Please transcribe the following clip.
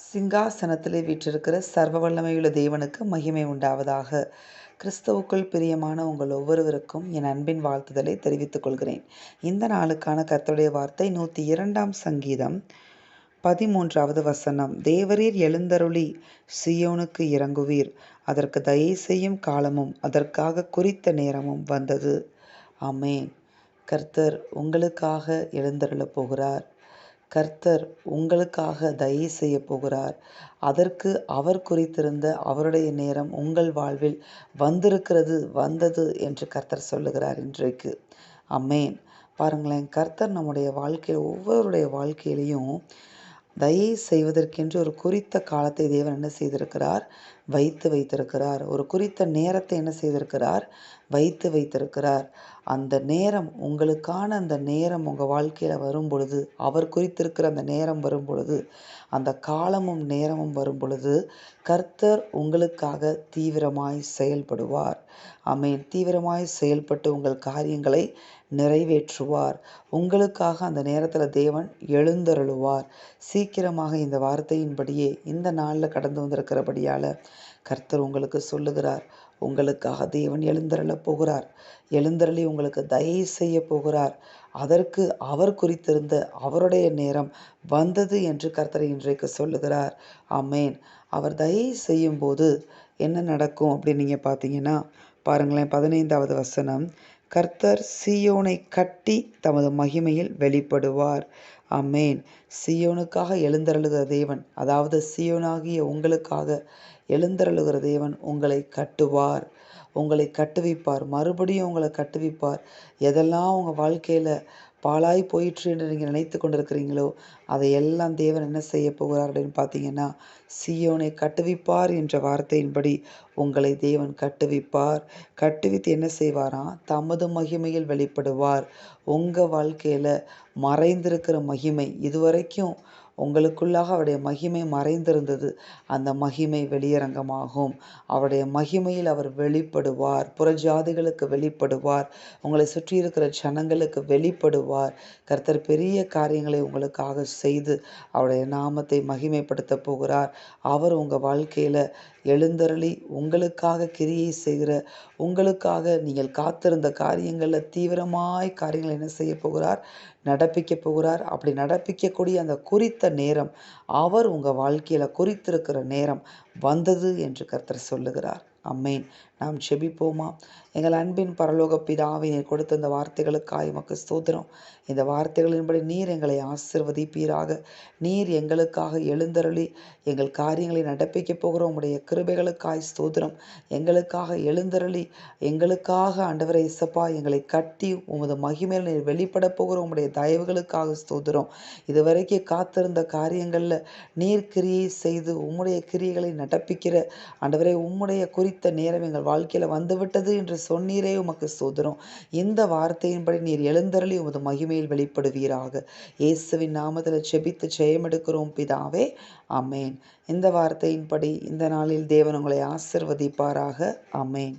சிங்காசனத்திலே வீற்றிருக்கிற சர்வ வல்லமையுள்ள தேவனுக்கு மகிமை உண்டாவதாக. கிறிஸ்தவுக்குள் பிரியமான உங்கள் ஒவ்வொருவருக்கும் என் அன்பின் வாழ்த்துதலை தெரிவித்துக் கொள்கிறேன். இந்த நாளுக்கான கர்த்தருடைய வார்த்தை நூற்றி இரண்டாம் சங்கீதம் பதிமூன்றாவது வசனம். தேவரீர் எழுந்தருளி சியோனுக்கு இறங்குவீர். அதற்கு தயை செய்யும் காலமும் அதற்காக குறித்த நேரமும் வந்தது. அமேன் கர்த்தர் உங்களுக்காக எழுந்தருளப் போகிறார். கர்த்தர் உங்களுக்காக தயை செய்ய போகிறார். அதற்கு அவர் குறித்திருந்த அவருடைய நேரம் உங்கள் வாழ்வில் வந்திருக்கிறது வந்தது என்று கர்த்தர் சொல்லுகிறார் இன்றைக்கு. அம்மேன் பாருங்களேன் கர்த்தர் நம்முடைய வாழ்க்கையில் ஒவ்வொருடைய வாழ்க்கையிலையும் தயை செய்வதற்கென்று ஒரு குறித்த காலத்தை தேவன் என்ன செய்திருக்கிறார்? வைத்து வைத்திருக்கிறார். ஒரு குறித்த நேரத்தை என்ன செய்திருக்கிறார்? வைத்து வைத்திருக்கிறார். அந்த நேரம் உங்களுக்கான அந்த நேரம் உங்கள் வாழ்க்கையில் வரும் பொழுது அவர் குறித்திருக்கிற அந்த நேரம் வரும் பொழுது அந்த காலமும் நேரமும் வரும் பொழுது கர்த்தர் உங்களுக்காக தீவிரமாய் செயல்படுவார். அமேன் தீவிரமாய் செயல்பட்டு உங்கள் காரியங்களை நிறைவேற்றுவார். உங்களுக்காக அந்த நேரத்தில் தேவன் எழுந்தருளுவார். சீக்கிரமாக இந்த வார்த்தையின்படியே இந்த நாளில் கடந்து வந்திருக்கிறபடியால் கர்த்தர் உங்களுக்கு சொல்லுகிறார். உங்களுக்காக தேவன் எழுந்தருளப் போகிறார். எழுந்தருளி உங்களுக்கு தயவு செய்ய போகிறார். அதற்கு அவர் குறித்திருந்த அவருடைய நேரம் வந்தது என்று கர்த்தரை இன்றைக்கு சொல்லுகிறார். அமேன் அவர் தயவு செய்யும் போது என்ன நடக்கும் அப்படின்னு நீங்கள் பார்த்தீங்கன்னா பாருங்களேன் பதினைந்தாவது வசனம். கர்த்தர் சியோனை கட்டி தமது மகிமையில் வெளிப்படுவார். அம்மேன் சியோனுக்காக எழுந்தருளுகிற தேவன் அதாவது சியோனாகிய உங்களுக்காக எழுந்தருளுகிற தேவன் உங்களை கட்டுவார் உங்களை கட்டுவிப்பார். மறுபடியும் உங்களை கட்டுவிப்பார். எதெல்லாம் உங்கள் வாழ்க்கையில் பாலாய் போயிற்று என்று நீங்கள் நினைத்து கொண்டிருக்கிறீங்களோ அதை எல்லாம் தேவன் என்ன செய்ய போகிறார் அப்படின்னு பார்த்தீங்கன்னா சியோனை கட்டுவிப்பார் என்ற வார்த்தையின்படி உங்களை தேவன் கட்டுவிப்பார். கட்டுவித்து என்ன செய்வாராம் தமது மகிமையில் வெளிப்படுவார். உங்கள் வாழ்க்கையில் மறைந்திருக்கிற மகிமை இதுவரைக்கும் உங்களுக்குள்ளாக அவருடைய மகிமை மறைந்திருந்தது. அந்த மகிமை வெளியரங்கமாகும். அவருடைய மகிமையில் அவர் வெளிப்படுவார். புறஜாதிகளுக்கு வெளிப்படுவார். உங்களை சுற்றி இருக்கிற ஜனங்களுக்கு வெளிப்படுவார். கர்த்தர் பெரிய காரியங்களை உங்களுக்காக செய்து அவருடைய நாமத்தை மகிமைப்படுத்த போகிறார். அவர் உங்கள் வாழ்க்கையில் எழுந்தருளி உங்களுக்காக கிரியை செய்கிற உங்களுக்காக நீங்கள் காத்திருந்த காரியங்களில் தீவிரமாய் காரியங்கள் என்ன செய்ய போகிறார்? நடப்பிக்க போகிறார். அப்படி நடப்பிக்கக்கூடிய அந்த குறித்த நேரம் அவர் உங்கள் வாழ்க்கையில் குறித்திருக்கிற நேரம் வந்தது என்று கர்த்தர் சொல்லுகிறார். அம்மேன் நாம் செபிப்போமா எங்கள் அன்பின் பரலோக பிதாவை நீர் கொடுத்த இந்த வார்த்தைகளுக்காக உமக்கு ஸ்தோத்திரம். இந்த வார்த்தைகளின்படி நீர் எங்களை ஆசிர்வதிப்பீராக. நீர் எங்களுக்காக எழுந்தருளி எங்கள் காரியங்களை நடப்பிக்க போகிற உங்களுடைய கிருபைகளுக்காய் ஸ்தோத்திரம். எங்களுக்காக எழுந்தருளி எங்களுக்காக ஆண்டவரை இசப்பா எங்களை கட்டி உமது மகிமையில் நீர் வெளிப்பட போகிற உங்களுடைய தயவுகளுக்காக ஸ்தோத்திரம். இதுவரைக்கும் காத்திருந்த காரியங்களில் நீர் கிரியை செய்து உம்முடைய கிரியைகளை நடப்பிக்கிற ஆண்டவரை உம்முடைய குறித்த நேரம் எங்கள் வாழ்க்கையில் வந்துவிட்டது என்று சொன்னீரே உமக்கு சோதரும் இந்த வார்த்தையின்படி நீர் எழுந்தருளி உமது மகிமையில் வெளிப்படுவீராக. இயேசுவின் நாமத்தில் செபித்து ஜெயமெடுக்கிறோம் பிதாவே. அமேன் இந்த வார்த்தையின்படி இந்த நாளில் தேவன் உங்களை ஆசிர்வதிப்பாராக. அமேன்